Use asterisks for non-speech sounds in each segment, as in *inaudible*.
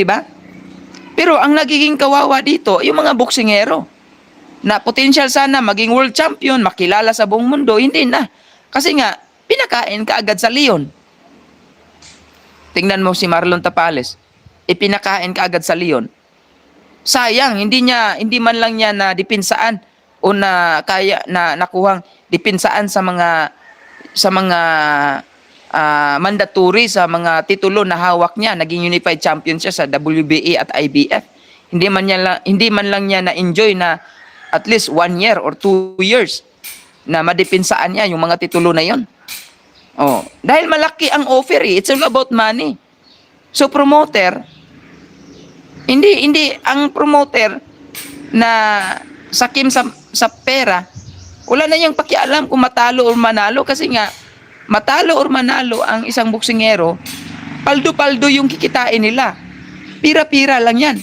Di ba? Pero ang nagiging kawawa dito, yung mga boksingero na potential sana maging world champion, makilala sa buong mundo, hindi na. Kasi nga, pinakain ka agad sa Leon. Tingnan mo si Marlon Tapales, ipinakain ka agad sa Leon. Sayang, hindi niya hindi man lang niya na dipinsaan o na kaya na nakuhang dipinsaan sa mga sa mga ah, mandatory sa mga titulo na hawak niya, naging unified champion siya sa WBA at IBF. Hindi man niya lang, hindi man lang niya na enjoy na at least one year or two years na madipinsaan niya yung mga titulo na yon. Oh, dahil malaki ang offer eh. It's all about money. So promoter, hindi hindi ang promoter na sakim sa sa pera, wala na niyang pakialam kung matalo or manalo kasi nga matalo or manalo ang isang boksingero, paldo-paldo yung kikitain nila. Pira-pira lang yan.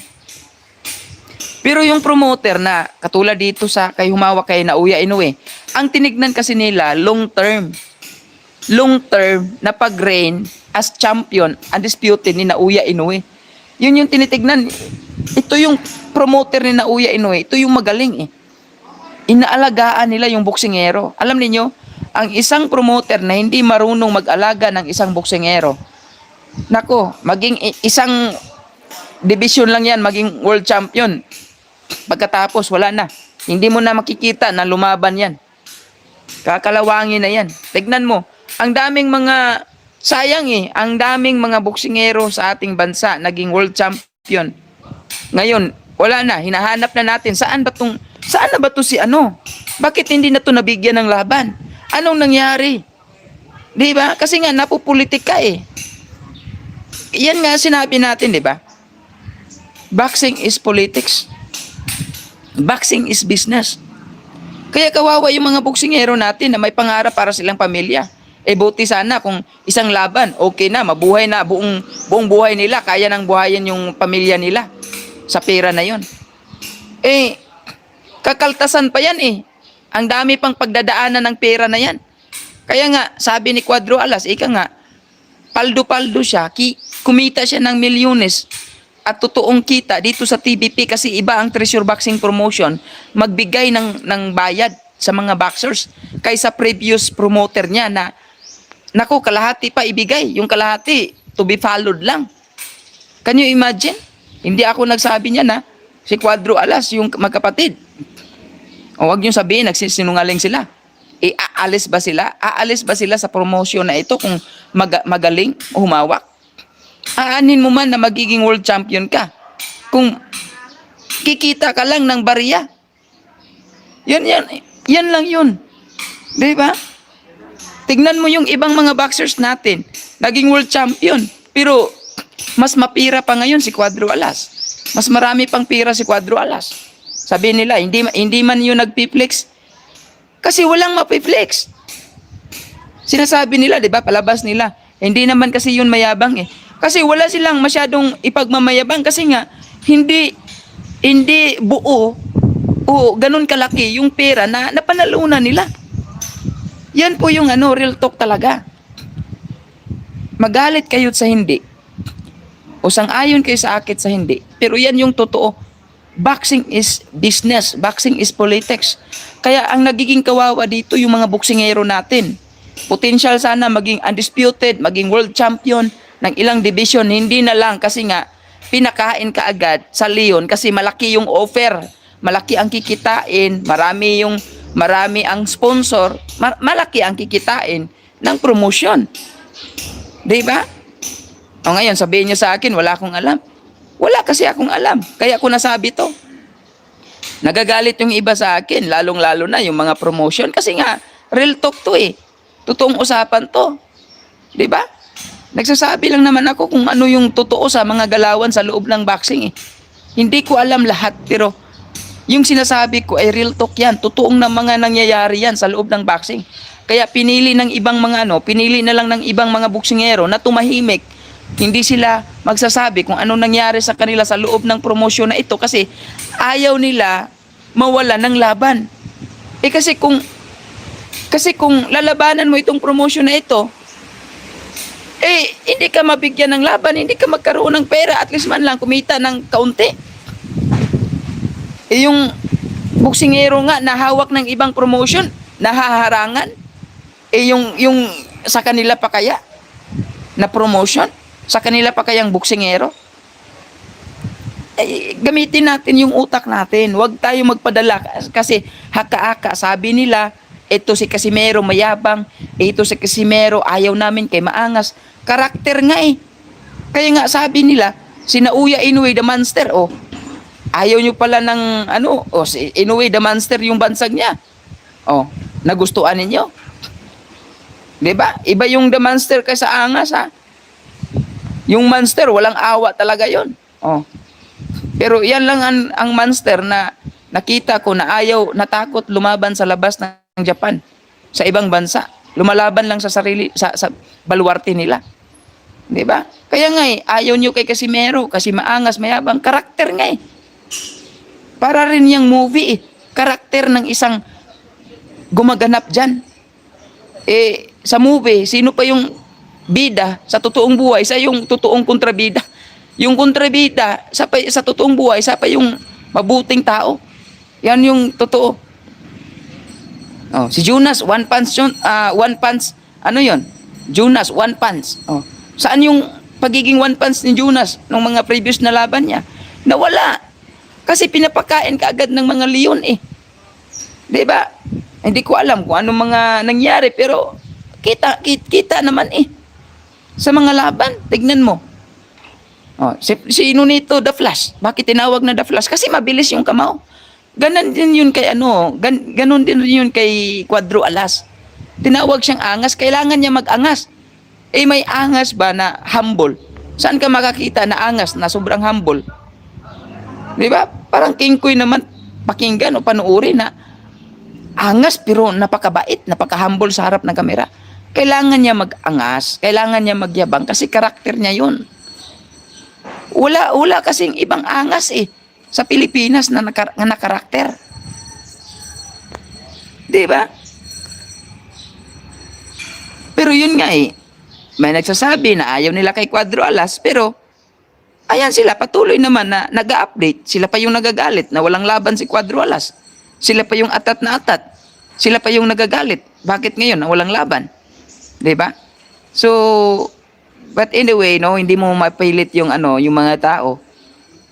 Pero yung promoter na, katulad dito sa kay humawak kay Nauya Inoue, ang tinignan kasi nila long term. Long term na pag-reign as champion, undisputed ni Nauya Inoue. Yun yung tinitignan. Ito yung promoter ni Nauya Inoue. Ito yung magaling eh. Inaalagaan nila yung boksingero. Alam niyo, ang isang promoter na hindi marunong mag-alaga ng isang boksingero, nako, maging isang division lang yan, maging world champion. Pagkatapos, wala na. Hindi mo na makikita na lumaban yan. Kakalawangin na yan. Tignan mo, ang daming mga, sayang eh, ang daming mga boksingero sa ating bansa naging world champion. Ngayon, wala na, hinahanap na natin, saan ba tong, saan na ba to si ano? Bakit hindi na to nabigyan ng laban? Anong nangyari? Di ba? Kasi nga, napupulitik ka eh. Yan nga sinabi natin, di ba? Boxing is politics. Boxing is business. Kaya kawawa yung mga boksingero natin na may pangarap para silang pamilya. Eh buti sana kung isang laban, okay na, mabuhay na, buong, buong buhay nila, kaya nang buhayin yung pamilya nila sa pera na yon. Eh, kakaltasan pa yan eh. Ang dami pang pagdadaanan ng pera na yan. Kaya nga, sabi ni Quadro Alas, ika nga, paldo-paldo siya, ki, kumita siya ng milyones. At totoong kita dito sa TBP kasi iba ang Treasure Boxing Promotion magbigay ng, ng bayad sa mga boxers kaysa previous promoter niya na nako kalahati pa ibigay. Yung kalahati to be followed lang. Can you imagine? Hindi ako nagsabi niya na si Quadro Alas yung magkapatid o wag niyo sabihin nagsisinungaling sila e aalis ba sila aalis ba sila sa promotion na ito kung mag- magaling o humawak aanin mo man na magiging world champion ka. Kung kikita ka lang ng bariya. Yan, yan, yan lang yun. Di ba? Tignan mo yung ibang mga boxers natin. Naging world champion. Pero, mas mapira pa ngayon si Quadro Alas. Mas marami pang pira si Quadro Alas. Sabi nila, hindi, hindi man yun nagpiplex. Kasi walang mapiplex. Sinasabi nila, di ba, palabas nila. Hindi naman kasi yun mayabang eh. Kasi wala silang masyadong ipagmamayabang kasi nga hindi hindi buo o ganun kalaki yung pera na napanalunan nila. Yan po yung ano, real talk talaga. Magalit kayo sa hindi. O sang-ayon kayo sa akit sa hindi. Pero yan yung totoo. Boxing is business. Boxing is politics. Kaya ang nagiging kawawa dito yung mga boksingero natin. Potential sana maging undisputed, maging world champion ng ilang division. Hindi na lang kasi nga pinakain ka agad sa Leon kasi malaki yung offer. Malaki ang kikitain, marami yung marami ang sponsor, ma- malaki ang kikitain ng promotion. 'Di ba? O ngayon, sabihin niyo sa akin, wala akong alam. Wala kasi akong alam. Kaya ko nasabi to. Nagagalit yung iba sa akin, lalong-lalo na yung mga promotion. Kasi nga, real talk to eh. Totoong usapan to. Ba? Nagsasabi lang naman ako kung ano yung totoo sa mga galawan sa loob ng boxing eh. Hindi ko alam lahat, pero yung sinasabi ko ay real talk yan. Totoong na mga nangyayari yan sa loob ng boxing. Kaya pinili ng ibang mga ano, pinili na lang ng ibang mga boksingero na tumahimik. Hindi sila magsasabi kung ano nangyari sa kanila sa loob ng promosyon na ito kasi ayaw nila mawala ng laban. Eh kasi kung kasi kung lalabanan mo itong promosyon na ito, eh, hindi ka mabigyan ng laban, hindi ka magkaroon ng pera, at least man lang kumita ng kaunti. Eh, yung buksingero nga na hawak ng ibang promotion, nahaharangan. Eh, yung, yung sa kanila pa kaya na promotion, sa kanila pa kayang buksingero. Eh, gamitin natin yung utak natin. Huwag tayo magpadala kasi haka-haka. Sabi nila, ito si Casimero mayabang, ito si Casimero ayaw namin kay maangas. Karakter nga eh. Kaya nga sabi nila, sinauya Inoue the Monster, oh. Ayaw nyo pala ng, ano, oh, si Inoue the Monster yung bansag niya. Oh, nagustuhan ninyo. 'Di ba? Iba yung the Monster kaysa angas, ha? Yung monster, walang awa talaga yon. Oh. Pero yan lang ang, ang monster na nakita ko na ayaw, natakot lumaban sa labas ng Japan, sa ibang bansa. Lumalaban lang sa sarili, sa, sa baluarte nila. Di ba? Kaya nga eh, ayaw nyo kay Casimero kasi maangas, mayabang. Karakter nga eh. Para rin yung movie eh. Karakter ng isang gumaganap dyan. Eh, sa movie, sino pa yung bida sa totoong buhay? Sa yung totoong kontrabida. Yung kontrabida sa, sa totoong buhay, sa pa yung mabuting tao. Yan yung totoo. Oh, si Jonas, one punch yun, ah, one punch, ano yon? Jonas, one punch. Oh. Saan yung pagiging one punch ni Jonas nung mga previous na laban niya? Nawala. Kasi pinapakain ka agad ng mga leon eh. 'Di ba? Hindi ko alam kung ano mga nangyari pero kita kita, kita naman eh. Sa mga laban, tignan mo. Oh, si, sino nito The Flash? Bakit tinawag na The Flash? Kasi mabilis yung kamao. Ganon din yun kay ano, gan, ganon din yun kay Quadro Alas. Tinawag siyang angas, kailangan niya mag-angas. Eh may angas ba na humble? Saan ka makakita na angas na sobrang humble? Di ba? Parang King Koy naman pakinggan o panuuri na angas pero napakabait, napaka-humble sa harap ng kamera. Kailangan niya mag-angas, kailangan niya magyabang kasi karakter niya yun. Wala, wala kasing ibang angas eh sa Pilipinas na, naka, na nakarakter. Di ba? Pero yun nga eh, may nagsasabi na ayaw nila kay Quadro Alas, pero ayan sila, patuloy naman na nag update Sila pa yung nagagalit na walang laban si Quadro Alas. Sila pa yung atat na atat. Sila pa yung nagagalit. Bakit ngayon na walang laban? 'Di ba? So, but anyway, no, hindi mo mapilit yung ano, yung mga tao.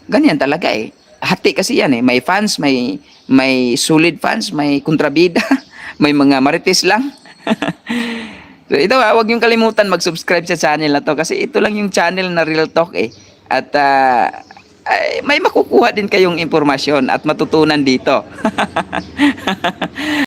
Ganyan talaga eh. Hati kasi yan eh. May fans, may may solid fans, may kontrabida, *laughs* may mga marites lang. *laughs* so ito ha, huwag yung kalimutan mag-subscribe sa channel na to kasi ito lang yung channel na Real Talk eh. At ah, ay, may makukuha din kayong impormasyon at matutunan dito. *laughs*